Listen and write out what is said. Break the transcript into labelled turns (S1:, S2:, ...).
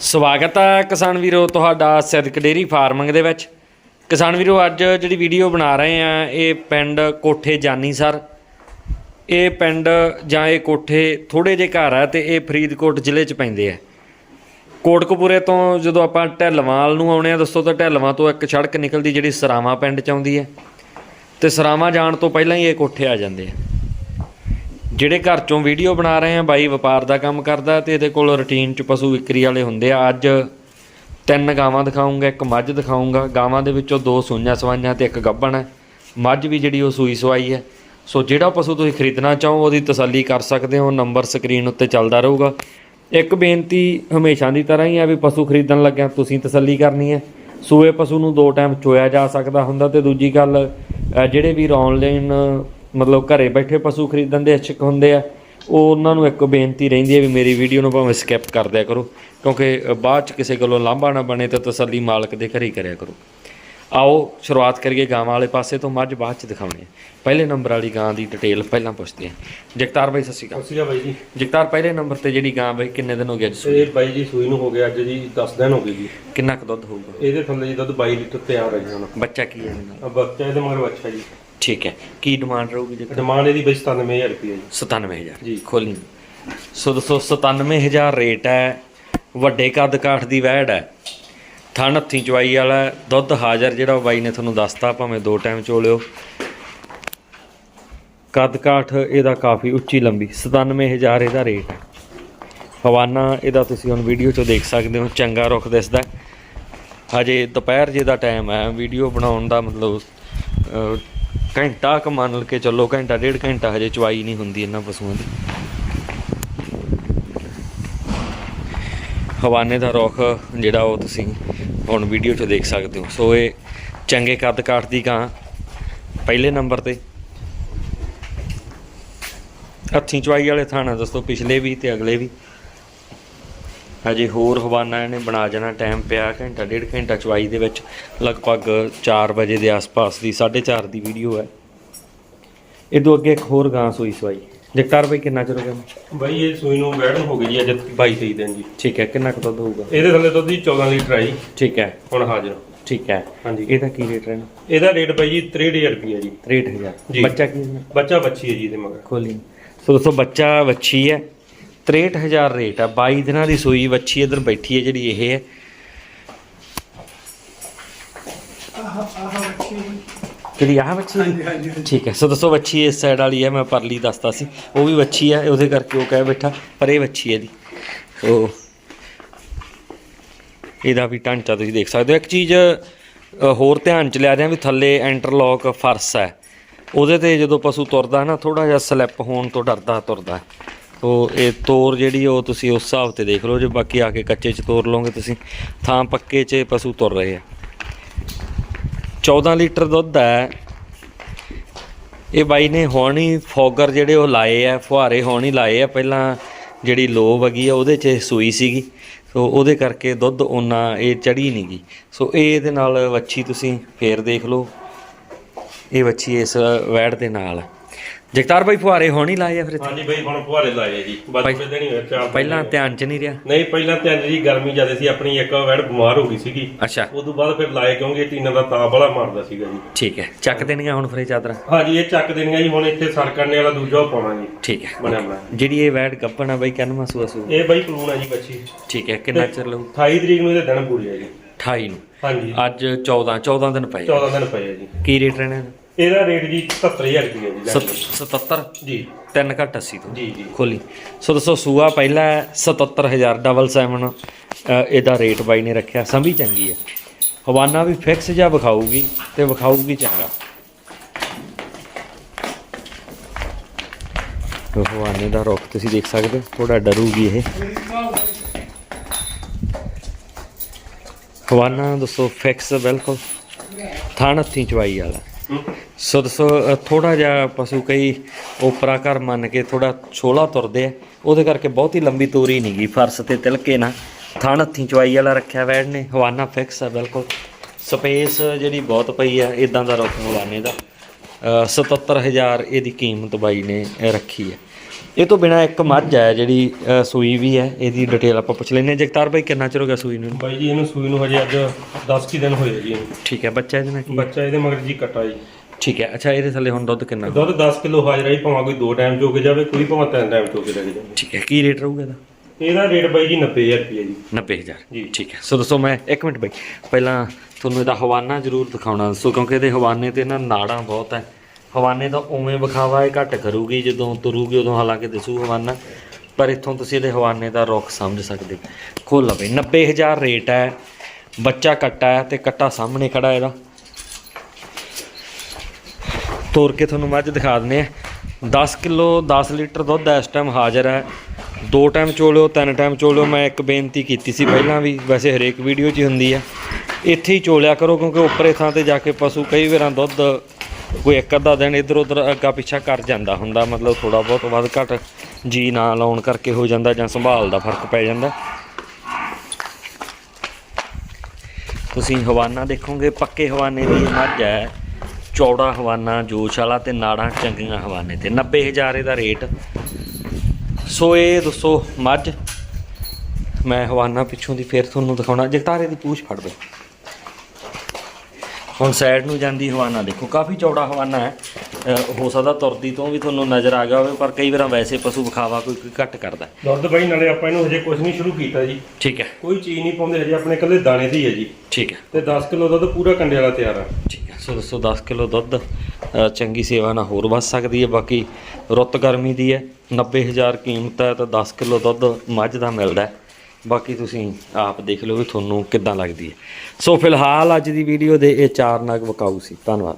S1: ਸਵਾਗਤ ਹੈ ਕਿਸਾਨ ਵੀਰੋ ਤੁਹਾਡਾ ਸਿੱਧਕ ਡੇਰੀ ਫਾਰਮਿੰਗ ਦੇ ਵਿੱਚ। ਕਿਸਾਨ ਵੀਰੋ, ਅੱਜ ਜਿਹੜੀ ਵੀਡੀਓ ਬਣਾ ਰਹੇ ਆ ਇਹ ਪਿੰਡ ਕੋਠੇ ਜਾਨੀ ਸਰ। ਇਹ ਪਿੰਡ ਜਾਂ ਇਹ ਕੋਠੇ ਥੋੜੇ ਜਿਹੇ ਘਰ ਆ ਤੇ ਇਹ ਫਰੀਦਕੋਟ ਜ਼ਿਲ੍ਹੇ 'ਚ ਪੈਂਦੇ ਆ। ਕੋਟਕਪੂਰੇ ਤੋਂ ਜਦੋਂ ਆਪਾਂ ਢਹਿਲਵਾਲ ਨੂੰ ਆਉਣੇ ਆ ਦੋਸਤੋ ਤਾਂ ਢਹਿਲਵਾਂ ਤੋਂ ਇੱਕ ਸੜਕ ਨਿਕਲਦੀ ਜਿਹੜੀ ਸਰਾਵਾਂ ਪਿੰਡ 'ਚ ਆਉਂਦੀ ਹੈ। ਤੇ ਸਰਾਵਾਂ ਜਾਣ ਤੋਂ ਪਹਿਲਾਂ ਹੀ ਇਹ ਕੋਠੇ ਆ ਜਾਂਦੇ ਆ। ਜਿਹੜੇ ਘਰ ਚੋਂ ਵੀਡੀਓ ਬਣਾ ਰਹੇ ਆ, ਬਾਈ ਵਪਾਰ ਦਾ ਕੰਮ ਕਰਦਾ ਤੇ ਇਹਦੇ ਕੋਲ ਰੁਟੀਨ ਚ ਪਸ਼ੂ ਵਿਕਰੀ ਵਾਲੇ ਹੁੰਦੇ ਆ। ਅੱਜ ਤਿੰਨ ਗਾਵਾਂ ਦਿਖਾਉਂਗਾ, ਇੱਕ ਮੱਝ ਦਿਖਾਉਂਗਾ। ਗਾਵਾਂ ਦੇ ਵਿੱਚੋਂ ਦੋ ਸੂਈਆਂ ਸਵਾਈਆਂ ਤੇ ਇੱਕ ਗੱਭਣ ਹੈ। ਮੱਝ ਵੀ ਜਿਹੜੀ ਉਹ ਸੂਈ ਸਵਾਈ ਹੈ। ਸੋ ਜਿਹੜਾ ਪਸ਼ੂ ਤੁਸੀਂ ਖਰੀਦਣਾ ਚਾਹੋ, ਉਹਦੀ ਤਸੱਲੀ ਕਰ ਸਕਦੇ ਹੋ। ਨੰਬਰ ਸਕਰੀਨ ਉੱਤੇ ਚੱਲਦਾ ਰਹੂਗਾ। ਇੱਕ ਬੇਨਤੀ ਹਮੇਸ਼ਾ ਦੀ ਤਰ੍ਹਾਂ ਹੀ ਆ ਵੀ ਪਸ਼ੂ ਖਰੀਦਣ ਲੱਗਿਆ ਤੁਸੀਂ ਤਸੱਲੀ ਕਰਨੀ ਹੈ। ਸੂਏ ਪਸ਼ੂ ਨੂੰ ਦੋ ਟਾਈਮ ਚੋਇਆ ਜਾ ਸਕਦਾ ਹੁੰਦਾ ਤੇ ਦੂਜੀ ਗੱਲ ਜਿਹੜੇ ਵੀ ਆਨਲਾਈਨ ਮਤਲਬ ਘਰੇ ਬੈਠੇ ਪਸ਼ੂ ਖਰੀਦਣ ਦੇ ਇੱਛੁਕ ਹੁੰਦੇ ਆ ਉਹ ਉਹਨਾਂ ਨੂੰ ਇੱਕ ਬੇਨਤੀ ਰਹਿੰਦੀ ਹੈ ਵੀ ਮੇਰੀ ਵੀਡੀਓ ਨੂੰ ਭਾਵੇਂ ਸਕਿਪ ਕਰ ਦਿਆ ਕਰੋ ਕਿਉਂਕਿ ਬਾਅਦ ਚ ਕਿਸੇ ਕੋਲੋਂ ਲਾਂਭਾ ਨਾ ਬਣੇ ਤੇ ਤਸੱਲੀ ਮਾਲਕ ਦੇ ਘਰੇ ਹੀ ਕਰਿਆ ਕਰੋ। ਆਓ ਸ਼ੁਰੂਆਤ ਕਰੀਏ ਗਾਵਾਂ ਵਾਲੇ ਪਾਸੇ ਤੋਂ ਮੱਝ ਬਾਅਦ ਚ ਦਿਖਾਉਣੇ ਪਹਿਲੇ ਨੰਬਰ ਵਾਲੀ ਗਾਂ ਦੀ ਡਿਟੇਲ ਪਹਿਲਾਂ ਪੁੱਛਦੇ ਹਾਂ ਜਗਤਾਰ ਬਾਈ ਸਤਿ ਸ਼੍ਰੀ ਅਕਾਲ।
S2: ਸਤਿ ਸ਼੍ਰੀ ਅਕਾਲ ਬਾਈ ਜੀ।
S1: ਜਗਤਾਰ ਪਹਿਲੇ ਨੰਬਰ ਤੇ ਜਿਹੜੀ ਗਾਂ ਬਾਈ ਕਿੰਨੇ ਦਿਨ ਹੋ ਗਏ ਅੱਜ ਸੂਈ?
S2: ਇਹ ਬਾਈ ਜੀ ਸੂਈ ਨੂੰ ਹੋ ਗਿਆ ਅੱਜ ਜੀ 10 ਦਿਨ ਹੋ ਗਏ ਜੀ।
S1: ਕਿੰਨਾ ਕੁ ਦੁੱਧ ਹੋਊਗਾ?
S2: ਇਹਦੇ ਥੱਲੇ ਜੀ ਦੁੱਧ 22 ਲੀਟਰ ਤਿਆਰ ਹੈ ਜੀ ਹੁਣ।
S1: ਬੱਚਾ ਕੀ ਹੈ ਇਹਦੇ
S2: ਬੱਚਾ ਇਹਦੇ ਮਗਰ ਬੱਚਾ ਜੀ।
S1: ਠੀਕ ਹੈ। ਕੀ ਡਿਮਾਂਡ ਰਹੂਗੀ ਜਗਤਾਰ
S2: ਡਿਮਾਂਡ ਇਹਦੀ ਬਾਈ 97000 ਰੁਪਏ ਜੀ।
S1: 97000
S2: ਜੀ।
S1: ਖੋਲੀ ਸੋ ਦੋਸਤੋ 97000 ਰੇਟ ਹੈ। ਵੱਡੇ ਕੱਦ ਕਾਠ ਦੀ ਵਹਿੜ ਹੈ। ਥਣ ਹੱਥੀਂ ਚਵਾਈ ਵਾਲਾ। ਦੁੱਧ ਹਾਜ਼ਰ ਜਿਹੜਾ ਉਹ ਬਾਈ ਨੇ ਤੁਹਾਨੂੰ ਦੱਸਤਾ ਭਾਵੇਂ ਦੋ ਟਾਈਮ ਚੋਲਿਓ। ਕੱਦ ਕਾਠ ਇਹਦਾ ਕਾਫੀ ਉੱਚੀ ਲੰਬੀ 97000 ਇਹਦਾ ਰੇਟ ਹੈ। ਹਵਾਨਾ ਇਹਦਾ ਤੁਸੀਂ ਹੁਣ ਵੀਡੀਓ 'ਚੋਂ ਦੇਖ ਸਕਦੇ ਹੋ ਚੰਗਾ ਰੁਖ ਦਿਸਦਾ। ਹਜੇ ਦੁਪਹਿਰ ਜੇ ਦਾ ਟਾਈਮ ਹੈ ਵੀਡੀਓ ਬਣਾਉਣ ਦਾ ਮਤਲਬ ਘੰਟਾ ਕੁ ਮੰਨ ਕੇ ਚੱਲੋ, ਘੰਟਾ, ਡੇਢ ਘੰਟਾ ਹਜੇ ਚਵਾਈ ਨਹੀਂ ਹੁੰਦੀ ਇਹਨਾਂ ਪਸ਼ੂਆਂ ਦੀ। ਹਵਾਨੇ ਦਾ ਰੁੱਖ ਜਿਹੜਾ ਉਹ ਤੁਸੀਂ ਹੁਣ ਵੀਡੀਓ 'ਚ ਦੇਖ ਸਕਦੇ ਹੋ। ਸੋ ਇਹ ਚੰਗੇ ਕੱਦ ਕਾਟਦੀ ਗਾਂ ਪਹਿਲੇ ਨੰਬਰ ਤੇ। ਹੱਥੀਂ ਚਵਾਈ ਵਾਲੇ ਥਾਣਾ ਦੱਸੋ, ਪਿਛਲੇ ਵੀ ਤੇ ਅਗਲੇ ਵੀ। ਹਜੇ ਹੋਰ ਹਵਾਨਾ ਇਹਨੇ ਬਣਾ ਜਾਣਾ ਟਾਈਮ ਪਿਆ ਘੰਟਾ ਡੇਢ ਘੰਟਾ ਚਵਾਈ ਦੇ ਵਿੱਚ ਲਗਭਗ 4 ਵਜੇ ਦੇ ਆਸ-ਪਾਸ ਦੀ 4:30 ਦੀ ਵੀਡੀਓ ਹੈ। ਇਹ ਅੱਗੇ ਇੱਕ ਹੋਰ ਗਾਂ ਸੂਈ ਸਵਾਈ। ਜਗਤਾਰ ਭਾਈ ਕਿੰਨਾ ਚਿਰ ਹੋ ਗਿਆ?
S2: ਬਾਈ ਇਹ ਸੂਈ ਨੂੰ ਵੈੜਨ ਹੋ ਗਈ ਜੀ ਅੱਜ 22 23 ਦਿਨ ਜੀ।
S1: ਠੀਕ ਹੈ ਕਿੰਨਾ ਕੁ ਦੁੱਧ ਹੋਊਗਾ?
S2: ਇਹਦੇ ਥੱਲੇ ਦੁੱਧ ਜੀ 14 ਲੀਟਰ ਜੀ।
S1: ਠੀਕ ਹੈ।
S2: ਹੁਣ ਹਾਜ਼ਰ
S1: ਠੀਕ ਹੈ।
S2: ਹਾਂਜੀ।
S1: ਇਹਦਾ ਕੀ ਰੇਟ ਰਹਿਣਾ?
S2: ਇਹਦਾ ਰੇਟ ਬਾਈ ਜੀ 63000 ਰੁਪਏ ਜੀ।
S1: 63000
S2: ਜੀ।
S1: ਬੱਚਾ ਕੀ ਹੈ?
S2: ਬੱਚਾ ਬੱਚੀ ਹੈ ਜੀ ਇਹਦੇ ਮਗਰ।
S1: ਖੋਲੀ। ਸੋ ਦੋਸਤੋ ਬੱਚਾ ਵੱਛੀ ਹੈ। 63000 ਰੇਟ ਹੈ 22 ਦਿਨਾਂ ਦੀ ਸੂਈ ਵੱਛੀ ਇਧਰ ਬੈਠੀ ਹੈ ਜਿਹੜੀ ਇਹ ਹੈ। ਕਿਹੜੀ ਆਹ ਵੱਛੀ? ਠੀਕ ਹੈ ਸੋ ਦੋਸਤੋ ਵੱਛੀ ਇਸ ਸਾਈਡ ਵਾਲੀ ਹੈ ਮੈਂ ਪਰਲੀ ਦੱਸਦਾ ਸੀ। ਉਹ ਵੀ ਵੱਛੀ ਹੈ ਉਹਦੇ ਕਰਕੇ ਉਹ ਕਹਿ ਬੈਠਾ ਪਰ ਇਹ ਵੱਛੀ ਹੈ ਦੀ ਸੋ ਇਹਦਾ ਵੀ ਢਾਂਚਾ ਤੁਸੀਂ ਦੇਖ ਸਕਦੇ ਹੋ। ਇੱਕ ਚੀਜ਼ ਹੋਰ ਧਿਆਨ ਚ ਲਿਆ ਦਿਆਂ ਵੀ ਥੱਲੇ ਇੰਟਰਲੌਕ ਫਰਸ਼ ਹੈ। ਉਹਦੇ ਤੇ ਜਦੋਂ ਪਸ਼ੂ ਤੁਰਦਾ ਨਾ ਥੋੜਾ ਜਿਹਾ ਸਲਿੱਪ ਹੋਣ ਤੋਂ ਡਰਦਾ ਤੁਰਦਾ। ਹੈ। ਇਹ ਤੋਰ ਜਿਹੜੀ ਉਹ ਤੁਸੀਂ ਉਸ ਹਿਸਾਬ ਤੇ ਦੇਖ ਲਓ ਜੇ ਬਾਕੀ ਆ ਕੇ ਕੱਚੇ ਚ ਤੋਰ ਲਓਗੇ ਤੁਸੀਂ, ਥਾਂ ਪੱਕੇ ਚ ਪਸ਼ੂ ਤੁਰ ਰਹੇ ਆ। 14 ਲੀਟਰ ਦੁੱਧ ਹੈ। ਇਹ ਬਾਈ ਨੇ ਹੁਣ ਹੀ ਫੋਗਰ ਜਿਹੜੇ ਉਹ ਲਾਏ ਆ, ਫੁਹਾਰੇ ਹੁਣ ਹੀ ਲਾਏ ਆ, ਪਹਿਲਾਂ ਜਿਹੜੀ ਲੋ ਵਗੀ ਆ ਉਹਦੇ 'ਚ ਸੂਈ ਸੀਗੀ। ਸੋ ਉਹਦੇ ਕਰਕੇ ਦੁੱਧ ਉਹਨਾਂ ਇਹ ਚੜੀ ਨਹੀਂ ਗਈ ਸੋ ਇਹ ਇਹਦੇ ਨਾਲ ਵੱਛੀ ਤੁਸੀਂ ਫੇਰ ਦੇਖ ਲਓ। ਇਹ ਵੱਛੀ ਇਸ ਵੈੜ ਦੇ ਨਾਲ ਜਗਤਾਰ ਭਾਈ ਫੁਹਾਰੇ ਹੁਣ ਹੀ ਲਾਏ ਆ ਫਿਰ ਇੱਥੇ?
S2: ਹਾਂਜੀ ਬਾਈ ਹੁਣ ਫੁਹਾਰੇ ਲਾਏ ਜੀ। ਬਸ ਥੋੜੇ ਦਿਨ ਹੀ ਹੋਏ ਚਾਰ
S1: ਪਹਿਲਾਂ। ਧਿਆਨ 'ਚ ਨਹੀਂ ਰਿਹਾ?
S2: ਨਹੀਂ ਪਹਿਲਾਂ ਤੇ ਜੀ ਗਰਮੀ ਜ਼ਿਆਦਾ ਸੀ ਆਪਣੀ ਇੱਕ ਵੈੜ ਬਿਮਾਰ ਹੋ ਗਈ ਸੀਗੀ।
S1: ਅੱਛਾ।
S2: ਉਦੋਂ ਬਾਅਦ ਫਿਰ ਲਾਏ ਕਿਉਂਕਿ ਟੀਨਾ ਦਾ ਤਾਂ ਬੜਾ ਮਾਰਦਾ ਸੀਗਾ ਜੀ।
S1: ਠੀਕ ਹੈ ਚੱਕ ਦੇਣੀਆਂ ਹੁਣ ਫਿਰ ਇਹ ਚਾਦਰਾਂ?
S2: ਹਾਂਜੀ ਇਹ ਚੱਕ ਦੇਣੀਆਂ ਜੀ ਹੁਣ ਇੱਥੇ ਸਰ ਕਰਨੇ ਵਾਲਾ ਦੂਜਾ ਉਹ ਪਾਉਣਾ ਜੀ।
S1: ਠੀਕ ਹੈ।
S2: ਬਣਿਆ ਬਣਾਇਆ
S1: ਜਿਹੜੀ ਇਹ ਵੈੜ ਗੱਪਣਾ ਬਾਈ ਕਹਿੰਦਾ ਸੂਆ ਸੂ
S2: ਇਹ ਬਾਈ ਪਲੂਣ ਹੈ ਜੀ ਬੱਚੀ।
S1: ਠੀਕ ਹੈ ਕਿੰਨਾ ਚਿਰ ਲਊ?
S2: 28 ਤਰੀਕ ਨੂੰ ਇਹਦੇ ਦਿਨ ਪੂਰੇ ਆ ਜੀ।
S1: 28 ਨੂੰ?
S2: ਹਾਂਜੀ।
S1: ਅੱਜ 14 14 ਦਿਨ ਪਏ
S2: 14 ਦਿਨ ਪਏ ਆ ਜੀ।
S1: ਕੀ ਰੇਟ ਰਹਿਣਾ ਇਹਦਾ?
S2: ਇਹਦਾ ਰੇਟ ਜੀ 77000 ਰੁਪਏ ਜੀ
S1: ਸਤ- 77
S2: ਜੀ।
S1: ਤਿੰਨ ਘੱਟ 80 ਤੋਂ।
S2: ਜੀ ਜੀ।
S1: ਖੋਲੀ। ਸੋ ਦੱਸੋ ਸੂਆ ਪਹਿਲਾ ਹੈ 77000 ਡਬਲ 7 ਇਹਦਾ ਰੇਟ ਬਾਈ ਨੇ ਰੱਖਿਆ ਸੰਭੀ ਚੰਗੀ ਹੈ। ਹਵਾਨਾ ਵੀ ਫਿਕਸ ਜਾਂ ਵਿਖਾਊਗੀ ਤੇ ਵਿਖਾਊਗੀ ਚੰਗਾ। ਤੋ ਹਵਾਨੇ ਦਾ ਰੁੱਖ ਤੁਸੀਂ ਦੇਖ ਸਕਦੇ ਹੋ ਥੋੜਾ ਡਰੂਗੀ ਇਹ। ਹਵਾਨਾ ਦੱਸੋ ਫਿਕਸ ਬਿਲਕੁਲ ਥਾਣ ਹੱਥੀਂ ਚਵਾਈ ਵਾਲਾ। ਸੋ ਦੱਸੋ ਥੋੜਾ ਜਿਹਾ ਪਸ਼ੂ ਕਈ ਉਪਰਾ ਘਰ ਮੰਨ ਕੇ ਥੋੜਾ ਛੋਲਾ ਤੁਰਦੇ ਆ ਉਹਦੇ ਕਰਕੇ ਬਹੁਤੀ ਲੰਬੀ ਤੋਰੀ ਨਹੀਂ ਗਈ ਫਰਸ਼ ਤੇ ਤਿਲਕੇ ਨਾ। ਥਣ ਹੱਥੀਂ ਚਵਾਈ ਵਾਲਾ ਰੱਖਿਆ ਵੈੜ ਨੇ ਹਵਾਨਾ ਫਿਕਸ ਆ ਬਿਲਕੁਲ। ਸਪੇਸ ਜਿਹੜੀ ਬਹੁਤ ਪਈ ਆ ਇਦਾਂ ਦਾ ਰੁੱਖ ਹਵਾਨੇ ਦਾ। ਅ, 77000 ਇਹਦੀ ਕੀਮਤ ਬਾਈ ਨੇ ਰੱਖੀ ਹੈ ਇਹ ਤੋਂ ਬਿਨਾ ਇੱਕ ਮੱਝ ਹੈ ਜਿਹੜੀ ਸੂਈ ਵੀ ਹੈ ਇਹਦੀ ਡਿਟੇਲ ਆਪਾਂ ਪੁੱਛ ਹਾਂ। ਜਗਤਾਰ ਭਾਈ ਕਿੰਨਾ ਚਿਰ ਹੋ ਗਿਆ ਸੂਈ ਨੂੰ?
S2: ਬਾਈ ਜੀ ਇਹਨੂੰ ਸੂਈ ਨੂੰ ਹਜੇ ਅੱਜ 10 ਕੀ ਦਿਨ ਹੋਏ ਆ ਜੀ।
S1: ਠੀਕ ਹੈ ਬੱਚਾ ਇਹਦੇ ਨਾਲ ਕੀ
S2: ਬੱਚਾ ਇਹਦੇ ਮਗਰ ਜੀ ਕੱਟਾ ਜੀ।
S1: ਠੀਕ ਹੈ। ਅੱਛਾ ਇਹਦੇ ਥੱਲੇ ਹੁਣ ਦੁੱਧ ਕਿੰਨਾ?
S2: ਦੁੱਧ 10 ਕਿਲੋ ਹਾਜ਼ਰ ਹੈ ਭਾਵੇਂ ਕੋਈ ਦੋ ਟਾਈਮ ਚੋ ਕੇ ਜਾਵੇ ਕੋਈ ਭਾਵੇਂ ਤਿੰਨ ਟਾਈਮ ਚੋ ਕੇ ਲੈ ਕੇ ਜਾਵੇ।
S1: ਠੀਕ ਹੈ ਕੀ ਰੇਟ ਰਹੂਗਾ ਇਹਦਾ?
S2: ਇਹਦਾ ਰੇਟ ਬਾਈ ਜੀ 90000 ਰੁਪਏ ਜੀ।
S1: 90000
S2: ਜੀ।
S1: ਠੀਕ ਹੈ। ਸੋ ਦੋਸਤੋ ਮੈਂ ਇੱਕ ਮਿੰਟ ਬਈ ਪਹਿਲਾਂ ਤੁਹਾਨੂੰ ਇਹਦਾ ਹਵਾਨਾ ਜ਼ਰੂਰ ਦਿਖਾਉਣਾ ਦੱਸੋ ਕਿਉਂਕਿ ਇਹਦੇ ਹਵਾਨੇ ਤੇ ਨਾ ਨਾੜਾਂ ਬਹੁਤ ਹੈ। ਹਵਾਨੇ ਦਾ ਉਵੇਂ ਵਿਖਾਵਾ ਇਹ ਘੱਟ ਕਰੂਗੀ ਜਦੋਂ ਤੁਰੂਗੀ ਉਦੋਂ ਹਾਲਾਂਕਿ ਦਿਸੂ ਹਵਾਨਾ ਪਰ ਇੱਥੋਂ ਤੁਸੀਂ ਇਹਦੇ ਹਵਾਨੇ ਦਾ ਰੁੱਖ ਸਮਝ ਸਕਦੇ ਖੋਲ ਲਵੇ 90000 ਰੇਟ ਹੈ ਬੱਚਾ ਕੱਟਾ ਹੈ ਤੇ ਕੱਟਾ ਸਾਹਮਣੇ ਖੜਾ ਇਹਦਾ। ਤੋਰ ਕੇ ਤੁਹਾਨੂੰ ਮੱਝ ਦਿਖਾ ਦਿੰਦੇ ਆ। 10 ਕਿਲੋ 10 ਲੀਟਰ ਦੁੱਧ ਇਸ ਟਾਈਮ ਹਾਜ਼ਰ ਹੈ। ਦੋ ਟਾਈਮ ਚੋਲਿਓ, ਤਿੰਨ ਟਾਈਮ ਚੋਲਿਓ, ਮੈਂ ਇੱਕ ਬੇਨਤੀ ਕੀਤੀ ਸੀ ਪਹਿਲਾਂ ਵੀ, ਵੈਸੇ ਹਰੇਕ ਵੀਡੀਓ 'ਚ ਹੀ ਹੁੰਦੀ ਆ। ਇੱਥੇ ਹੀ ਚੋਲਿਆ ਕਰੋ, ਕਿਉਂਕਿ ਉੱਪਰੇ ਥਾਂ ਤੇ ਜਾ ਕੇ ਪਸ਼ੂ ਕਈ ਵਾਰਾਂ ਦੁੱਧ ਕੋਈ ਇੱਕ ਅੱਧਾ ਦਿਨ ਇੱਧਰ ਉੱਧਰ ਅੱਗਾ ਪਿੱਛਾ ਕਰ ਜਾਂਦਾ ਹੁੰਦਾ, ਮਤਲਬ ਥੋੜਾ ਬਹੁਤ ਵੱਧ ਘੱਟ ਜੀ ਨਾ ਲਾਉਣ ਕਰਕੇ ਹੋ ਜਾਂਦਾ ਜਾਂ ਸੰਭਾਲ ਦਾ ਫ਼ਰਕ ਪੈ ਜਾਂਦਾ। ਤੁਸੀਂ ਹਵਾਨਾ ਦੇਖੋਗੇ, ਪੱਕੇ ਹਵਾਨੇ ਦੀ ਮੱਝ ਹੈ। ਚੌੜਾ ਹਵਾਨਾ ਜੋਸ਼ ਵਾਲਾ ਤੇ ਨਾੜਾਂ ਚੰਗੀਆਂ ਹਵਾਨੇ ਤੇ। 90000 ਇਹਦਾ ਰੇਟ। ਸੋ ਇਹ ਦੱਸੋ ਮੱਝ। ਮੈਂ ਹਵਾਨਾ ਪਿੱਛੋਂ ਦੀ ਫਿਰ ਤੁਹਾਨੂੰ ਦਿਖਾਉਣਾ। ਜਗਤਾਰੇ ਦੀ ਪੂਛ ਫੜ ਦੇ ਹੁਣ ਸਾਈਡ ਨੂੰ ਜਾਂਦੀ ਹਵਾਨਾ ਦੇਖੋ ਕਾਫੀ ਚੌੜਾ ਹਵਾਨਾ ਹੈ। ਹੋ ਸਕਦਾ ਤੁਰਦੀ ਤੋਂ ਵੀ ਤੁਹਾਨੂੰ ਨਜ਼ਰ ਆ ਗਿਆ ਹੋਵੇ ਪਰ ਕਈ ਵਾਰ ਵੈਸੇ ਪਸ਼ੂ ਵਿਖਾਵਾ ਕੋਈ ਕੋਈ ਘੱਟ ਕਰਦਾ।
S2: ਦੁੱਧ ਬਾਈ ਨਾਲੇ ਆਪਾਂ ਇਹਨੂੰ ਹਜੇ ਕੁਝ ਨਹੀਂ ਸ਼ੁਰੂ ਕੀਤਾ ਜੀ।
S1: ਠੀਕ ਹੈ।
S2: ਕੋਈ ਚੀਜ਼ ਨਹੀਂ ਪਾਉਂਦੇ ਹਜੇ ਆਪਣੇ ਇਕੱਲੇ ਦਾਣੇ ਦੀ ਹੈ ਜੀ।
S1: ਠੀਕ ਹੈ।
S2: ਤੇ 10 ਕਿਲੋ ਦੁੱਧ ਪੂਰਾ ਕੰਡੇ ਵਾਲਾ ਤਿਆਰ ਆ।
S1: ਠੀਕ ਹੈ। ਸੋ ਦੋਸਤੋ 10 ਕਿਲੋ ਦੁੱਧ ਚੰਗੀ ਸੇਵਾ ਨਾਲ ਹੋਰ ਵੱਧ ਸਕਦੀ ਹੈ ਬਾਕੀ ਰੁੱਤ ਗਰਮੀ ਦੀ ਹੈ। 90000 ਕੀਮਤ ਹੈ ਤਾਂ 10 ਕਿਲੋ ਦੁੱਧ ਮੱਝ ਦਾ ਮਿਲਦਾ ਹੈ। ਬਾਕੀ ਤੁਸੀਂ ਆਪ ਦੇਖ ਲਓ ਵੀ ਤੁਹਾਨੂੰ ਕਿੱਦਾਂ ਲੱਗਦੀ ਹੈ। ਸੋ ਫਿਲਹਾਲ ਅੱਜ ਦੀ ਵੀਡੀਓ ਦੇ ਇਹ ਚਾਰ ਨਗ ਵਕਾਊ ਸੀ। ਧੰਨਵਾਦ।